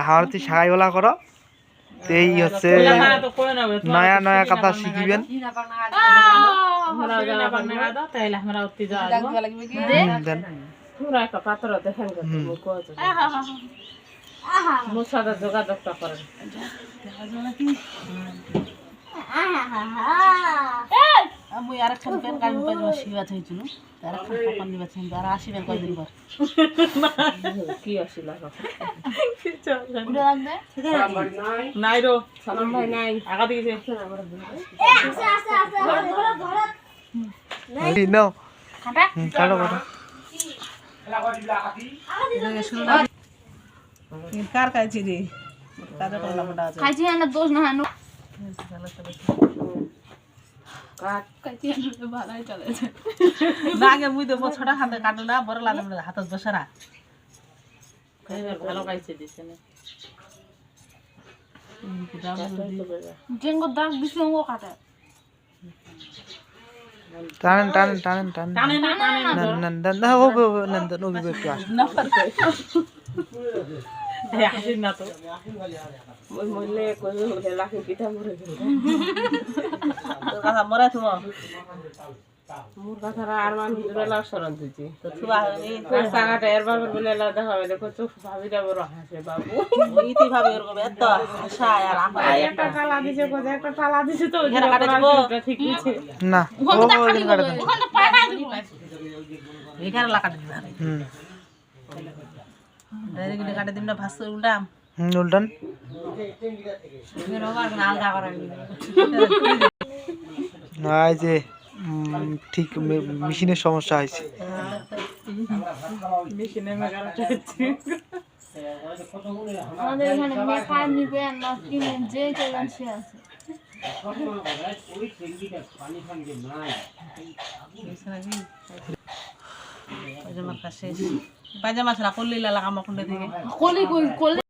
আমার তুই করো। এই হচ্ছে নয়া নয়া কথা শিখিবেন। কত মোর সাথে যোগাযোগটা করেন আমি আর একখান পেন কাজ পাইব শিবা চাইছিল আর একখান দিবা চাইব আর আসিবেন কদিন পর। কি আসিল নাই রো। সালাম ভাই নাই। আগা দিয়েছে। নাও। হুম, কাটো কাটো কার কাছে রে? কাজে করলাম খাইছি দোষ না। আগে মুই দেবো ছোটা খাতে কাটো না বড় লাগে হাতত বসারা এবার ভালো খাইছে দিছে না জেঙ্গো দাগ দিছে ও কাটে টানেন টানেন টানেন টানেন টানে না টানে না নেন নেন দেন না ও ও, ও, নেন দেন ওবি একটু আসুন না পারবে এই হাসির না তো মই মরলে কই হলে লাখে পিঠা মরে গেল তোর কথা মরে থুব মোর কথাটা আর মান ভিতরে থুবা এই রাস্তাঘাটে এরবার বলে দেখা হবে দেখো চোখ ভাবিটা বড় হাসে বাবু। ইতি ভাবে ওরকম এত হাসা আর একটা টালা দিছে কোথায় একটা টালা দিছে তো এখানে কাটে দিব? ঠিক আছে না ওখানে দিব এখানে লাগাতে দিবা। ডাইরেক্ট কাটে দিমটা ভাস উল্টাম। হুম উল্টান। এই যে ঠিক মেশিনের সমস্যা হয়েছে। আমাদের এখানে মেকার নিবে না কিনে যে চলেন সে আছে পায়জামা কাছে পায়জামা ছাড়া করলে লাগাম কোনটা থেকে।